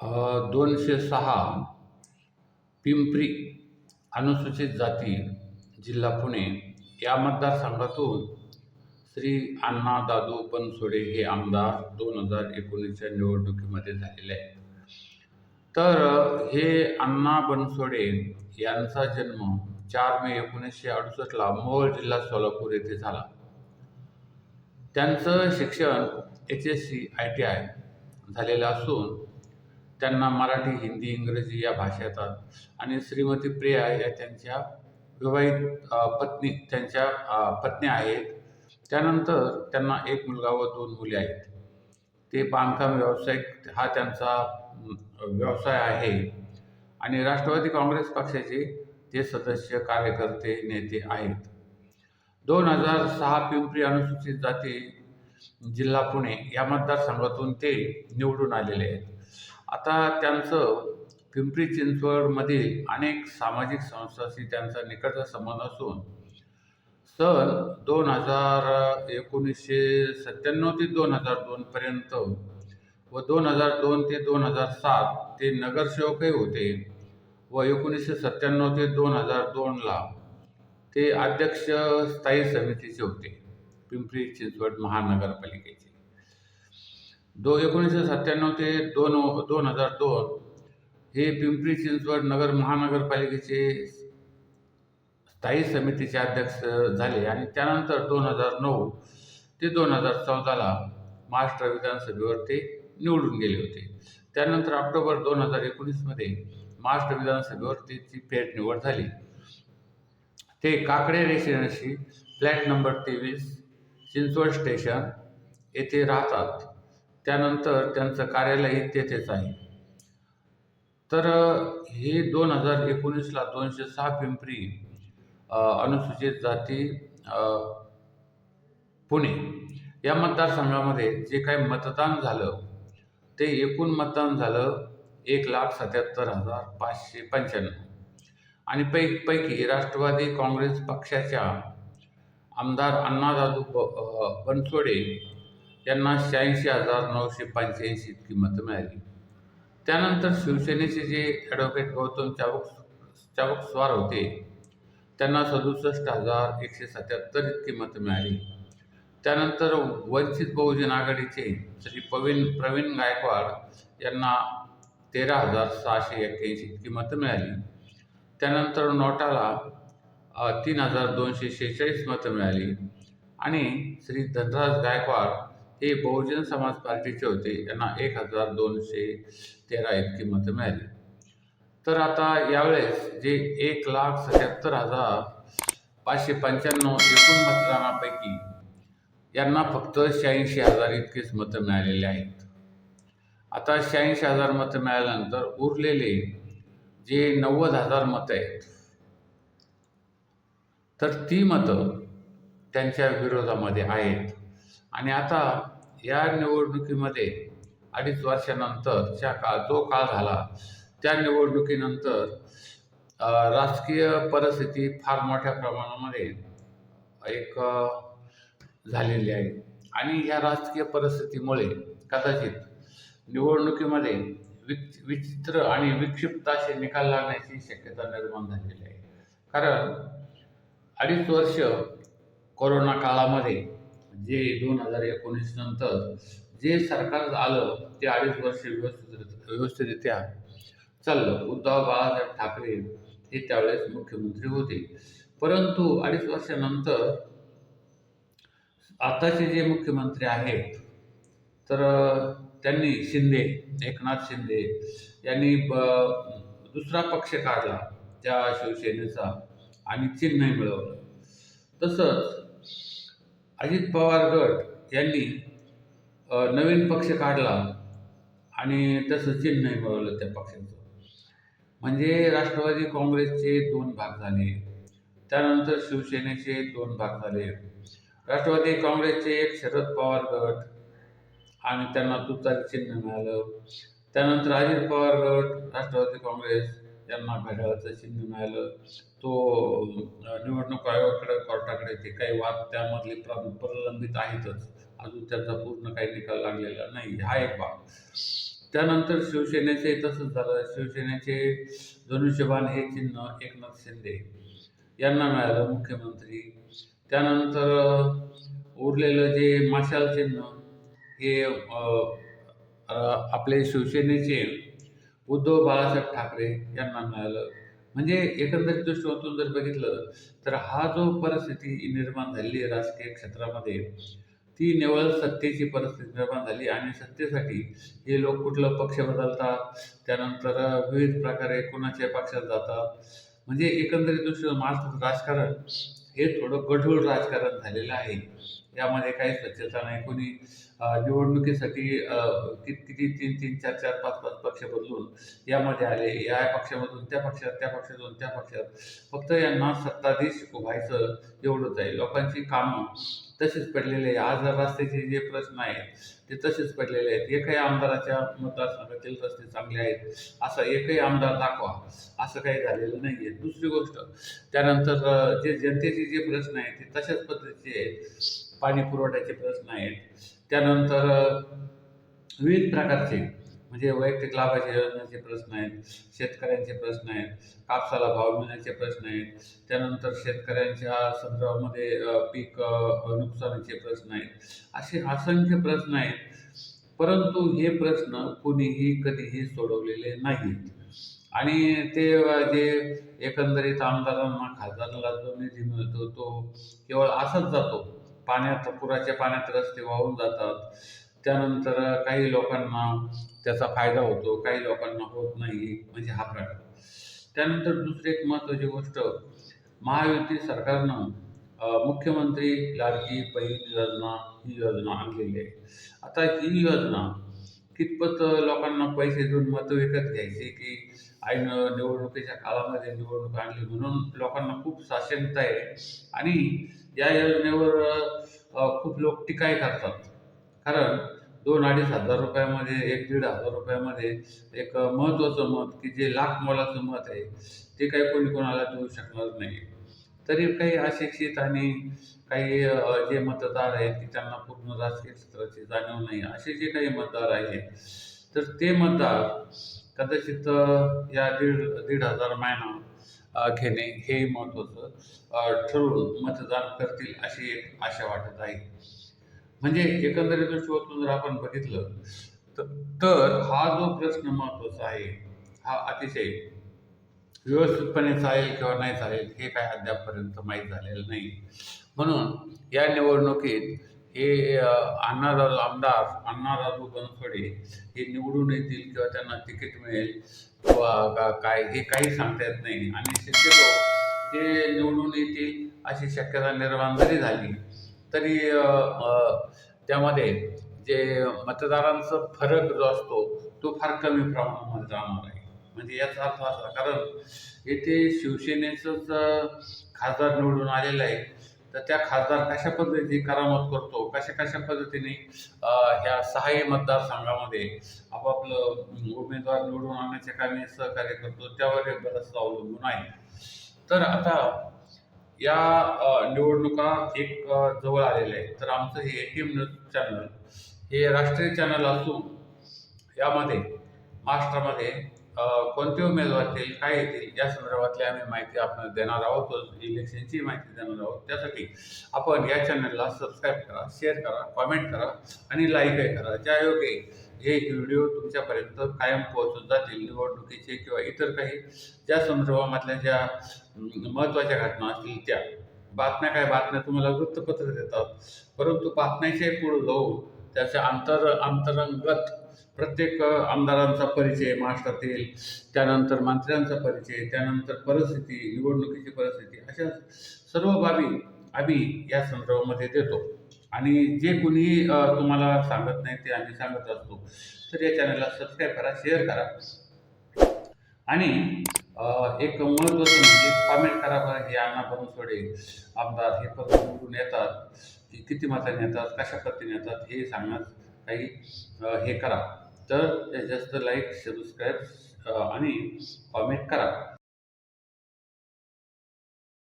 दोनशे सहा पिंपरी अनुसूचित जाती जिल्हा पुणे या मतदारसंघातून श्री अण्णा दादू बनसोडे हे आमदार दोन हजार एकोणीसच्या निवडणुकीमध्ये झालेले आहेत. तर हे अण्णा बनसोडे यांचा जन्म चार मे एकोणीसशे अडुसष्टला मोहोळ जिल्हा सोलापूर येथे झाला. त्यांचं शिक्षण H S C I T I झालेलं असून त्यांना मराठी हिंदी इंग्रजी या भाषा येतात. आणि श्रीमती प्रिया या त्यांच्या विवाहित पत्नी त्यांच्या पत्नी आहेत. त्यानंतर त्यांना एक मुलगा व दोन मुली आहेत. ते बांधकाम व्यावसायिक हा त्यांचा व्यवसाय आहे. आणि राष्ट्रवादी काँग्रेस पक्षाचे ते सदस्य कार्यकर्ते नेते आहेत. दोन हजार सहा पिंपरी अनुसूचित जाती जिल्हा पुणे या मतदारसंघातून ते निवडून आलेले आहेत. आता त्यांचं पिंपरी चिंचवडमधील अनेक सामाजिक संस्थांशी त्यांचा निकटचा संबंध असून सन दोन हजार एकोणीसशे सत्त्याण्णव ते दोन हजार दोनपर्यंत व दोन हजार दोन ते दोन हजार सात ते नगरसेवकही होते व एकोणीसशे सत्त्याण्णव ते दोन हजार दोनला ते अध्यक्ष स्थायी समितीचे होते पिंपरी चिंचवड महानगरपालिकेचे. दो एकोणीसशे सत्त्याण्णव ते दोन दोन हजार दोन हे पिंपरी चिंचवड नगर महानगरपालिकेचे स्थायी समितीचे अध्यक्ष झाले आणि त्यानंतर दोन हजार नऊ ते दोन हजार चौदाला महाराष्ट्र विधानसभेवर ते निवडून गेले होते. त्यानंतर ऑक्टोबर दोन हजार एकोणीसमध्ये महाराष्ट्र विधानसभेवर त्याची फेट निवड झाली. ते काकडे रेसिडेन्सी फ्लॅट नंबर तेवीस चिंचवड स्टेशन येथे राहतात. त्यानंतर त्यांचं कार्यालयही तेथेच आहे. तर हे दोन हजार एकोणीसला दोनशे सहा पिंपरी अनुसूचित जाती पुणे या मतदारसंघामध्ये जे काही मतदान झालं ते एकूण मतदान झालं एक लाख सत्याहत्तर हजार पाचशे पंच्याण्णव. आणि पै पैकी राष्ट्रवादी काँग्रेस पक्षाच्या आमदार अण्णादादू ब बनसोडे यांना शहाऐंशी हजार नऊशे पंच्याऐंशी इतकी मतं मिळाली. त्यानंतर शिवसेनेचे जे ॲडव्होकेट गौतम चाबुक चाबुक स्वार होते त्यांना सदुसष्ट हजार एकशे सत्याहत्तर इतकी मतं मिळाली. त्यानंतर वंचित बहुजन आघाडीचे श्री प्रवीण प्रवीण गायकवाड यांना तेरा हजार सहाशे एक्क्याऐंशी इतकी मतं मिळाली. त्यानंतर नोटाला तीन हजार दोनशे शेहेचाळीस मतं मिळाली. आणि श्री धनराज गायकवाड हे बहुजन समाज पार्टीचे होते. यांना एक हजार दोनशे तेरा इतकी मतं मिळाली. तर आता यावेळेस जे एक लाख सत्याहत्तर हजार पाचशे पंच्याण्णव एकूण मतदानापैकी यांना फक्त शहाऐंशी हजार इतकेच मतं मिळालेले आहेत. आता शहाऐंशी हजार मतं मिळाल्यानंतर उरलेले जे नव्वद हजार मतं आहेत तर ती मतं त्यांच्या विरोधामध्ये आहेत. आणि आता या निवडणुकीमध्ये अडीच वर्षानंतरच्या काळ जो काळ झाला त्या निवडणुकीनंतर राजकीय परिस्थिती फार मोठ्या प्रमाणामध्ये एक झालेली आहे. आणि ह्या राजकीय परिस्थितीमुळे कदाचित निवडणुकीमध्ये विच विचित्र आणि विक्षिप्त असे निकाल लागण्याची शक्यता निर्माण झालेली आहे. कारण अडीच वर्ष कोरोना काळामध्ये जे दोन हजार एकोणीस नंतर जे सरकार आलं ते अडीच वर्ष व्यवस्थित व्यवस्थितरित्या चाललं. उद्धव बाळासाहेब ठाकरे हे त्यावेळेस मुख्यमंत्री होते. परंतु अडीच वर्षानंतर आताचे जे मुख्यमंत्री आहेत तर त्यांनी शिंदे एकनाथ शिंदे यांनी ब दुसरा पक्ष काढला त्या शिवसेनेचा आणि चिन्ह मिळवलं. तसंच अजित पवार गट यांनी नवीन पक्ष काढला आणि तसं चिन्हही मिळवलं त्या पक्षाचं. म्हणजे राष्ट्रवादी काँग्रेसचे दोन भाग झाले त्यानंतर शिवसेनेचे दोन भाग झाले. राष्ट्रवादी काँग्रेसचे एक शरद पवार गट आणि त्यांना तुतारी चिन्ह मिळालं. त्यानंतर अजित पवार गट राष्ट्रवादी काँग्रेस यांना घड्याळाचं चिन्ह मिळालं. तो निवडणूक आयोगाकडे कोर्टाकडे ते काही वाद त्यामधले प्र प्रलंबित आहेतच. अजून त्याचा पूर्ण काही निकाल लागलेला नाही. हा एक भाग. त्यानंतर शिवसेनेचे तसंच झालं. शिवसेनेचे धनुष्यबाण हे चिन्ह एकनाथ शिंदे यांना मिळालं मुख्यमंत्री. त्यानंतर उरलेलं जे माशाल चिन्ह हे आपले शिवसेनेचे उद्धव बाळासाहेब ठाकरे यांना मिळालं. म्हणजे एकंदरीत दृष्टिकोनातून जर बघितलं तर हा जो परिस्थिती निर्माण झालेली आहे राजकीय क्षेत्रामध्ये ती निवळ सत्तेची परिस्थिती निर्माण झाली आणि सत्तेसाठी हे लोक कुठलं पक्ष बदलतात त्यानंतर विविध प्रकारे कोणाच्या पक्षात जातात. म्हणजे एकंदरीत दृष्टीनं महाराष्ट्राचं राजकारण हे थोडं गढूळ राजकारण झालेलं आहे. यामध्ये काही स्वच्छता नाही. कोणी निवडणुकीसाठी किती तीन तीन चार चार पाच पाच पक्ष बदलून यामध्ये आले. या पक्षामधून त्या पक्षात त्या पक्षातून त्या पक्षात फक्त यांना सत्ताधीश व्हायचं एवढंच आहे लोकांची कामं तसेच पडलेले आहे आज रस्त्याचे जे प्रश्न आहेत ते तसेच पडलेले आहेत. एकही आमदाराच्या मतदारसंघातील रस्ते चांगले आहेत असं एकही आमदार दाखवा असं काही झालेलं नाही आहे दुसरी गोष्ट त्यानंतर जे जनतेचे जे प्रश्न आहेत ते तशाच पद्धतीचे आहेत. पाणी पुरवठ्याचे प्रश्न आहेत. त्यानंतर विविध प्रकारचे म्हणजे वैयक्तिक लाभाच्या योजनेचे प्रश्न आहेत शेतकऱ्यांचे प्रश्न आहेत कापसाला भाव मिळण्याचे प्रश्न आहेत. त्यानंतर शेतकऱ्यांच्या संदर्भामध्ये पीक नुकसानाचे नुकसानीचे प्रश्न आहेत. असे असंख्य प्रश्न आहेत. परंतु हे प्रश्न कोणीही कधीही सोडवलेले नाहीत. आणि ते जे एकंदरीत आमदारांना खासदाराला जो निधी मिळतो तो केवळ असाच जातो. पाण्यात पुराच्या पाण्यात रस्ते वाहून जातात. त्यानंतर काही लोकांना त्याचा फायदा होतो काही लोकांना होत नाही म्हणजे हा प्रकार. त्यानंतर दुसरी एक महत्त्वाची गोष्ट महायुती सरकारनं मुख्यमंत्री लाडकी बहीण योजना ही योजना आणलेली आहे. आता ही योजना कितपत लोकांना पैसे देऊन मतं विकत घ्यायची की आईनं निवडणुकीच्या काळामध्ये निवडणूक आणली म्हणून लोकांना खूप साशंकता आहे. आणि या योजनेवर खूप लोक टीकाही करतात. कारण दोन अडीच हजार रुपयामध्ये एक दीड हजार रुपयामध्ये एक महत्त्वाचं मत की जे लाख मोलाचं मत आहे ते काही कोणी कोणाला देऊ शकणार नाही. तरी काही अशिक्षित आणि काही जे मतदार आहेत की त्यांना पूर्ण राजकीय क्षेत्राची जाणीव नाही असे जे काही मतदार आहेत तर ते मतदार कदाचित या दीड दीड हजार महिना घेणे हे महत्त्वाचं ठरवून मतदान करतील अशी एक आशा वाटत आहे. म्हणजे एकंदरीत दृष्टिकोनातून जर आपण बघितलं तर तर हा जो प्रश्न महत्त्वाचा आहे हा अतिशय व्यवस्थितपणे चालेल किंवा नाही चालेल हे काय अद्यापपर्यंत माहीत झालेलं नाही. म्हणून या निवडणुकीत हे अ, आमदार अण्णाराजू बनसोडे हे निवडून येतील किंवा त्यांना तिकीट मिळेल किंवा का- काय हे काही सांगता येत नाही. आणि शक्यतो ते निवडून येतील अशी शक्यता निर्माण जरी झाली तरी त्यामध्ये जे मतदारांचा फरक जो असतो तो फार कमी प्रमाणामध्ये जाणार आहे. म्हणजे याचा अर्थ असा कारण येथे शिवसेनेचंच खासदार निवडून आलेलं आहे तर त्या खासदार कशा पद्धतीने करामत करतो कशा कशा पद्धतीने ह्या सहाय्य मतदारसंघामध्ये आपापलं उमेदवार निवडून आणण्याच्या कामी सहकार्य करतो त्यावर बरंचसं अवलंबून आहे. तर आता या निवडणुका एक जवळ आलेल्या आहेत. तर आमचं हे A T M news channel हे राष्ट्रीय चॅनल असून यामध्ये महाराष्ट्रामध्ये कोणते उमेदवार येतील काय येतील या संदर्भातली आम्ही माहिती आपण देणार आहोत. इलेक्शनची माहिती देणार आहोत. त्यासाठी आपण या चॅनलला सबस्क्राईब करा शेअर करा कॉमेंट करा आणि लाईकही करा. ज्यायोगे हे व्हिडिओ तुमच्यापर्यंत कायम पोहोचून जातील निवडणुकीचे किंवा इतर काही ज्या संदर्भामधल्या ज्या महत्त्वाच्या घटना असतील त्या. बातम्या काय बातम्या तुम्हाला वृत्तपत्र देतात परंतु बातम्याचे पुढे जाऊन त्याच्या अंतर अंतरंगत प्रत्येक आमदारांचा परिचय महाराष्ट्रातील त्यानंतर मंत्र्यांचा परिचय त्यानंतर परिस्थिती निवडणुकीची परिस्थिती अशा सर्व बाबी आम्ही या संदर्भामध्ये देतो. आणि जे कुणीही तुम्हाला सांगत नाही ते आम्ही सांगत असतो. तर या चॅनलला सबस्क्राईब करा शेअर करा. आणि एक महत्त्वाचं म्हणजे कॉमेंट करा बरं हे अण्णा बनसोडे आमदार. हे पद निवडून येतात. की किती मतांनी येतात कशा पद्धतीने येतात हे सांगण्यात काही हे करा. तर जास्त लाईक सबस्क्राईब आणि कॉमेंट करा.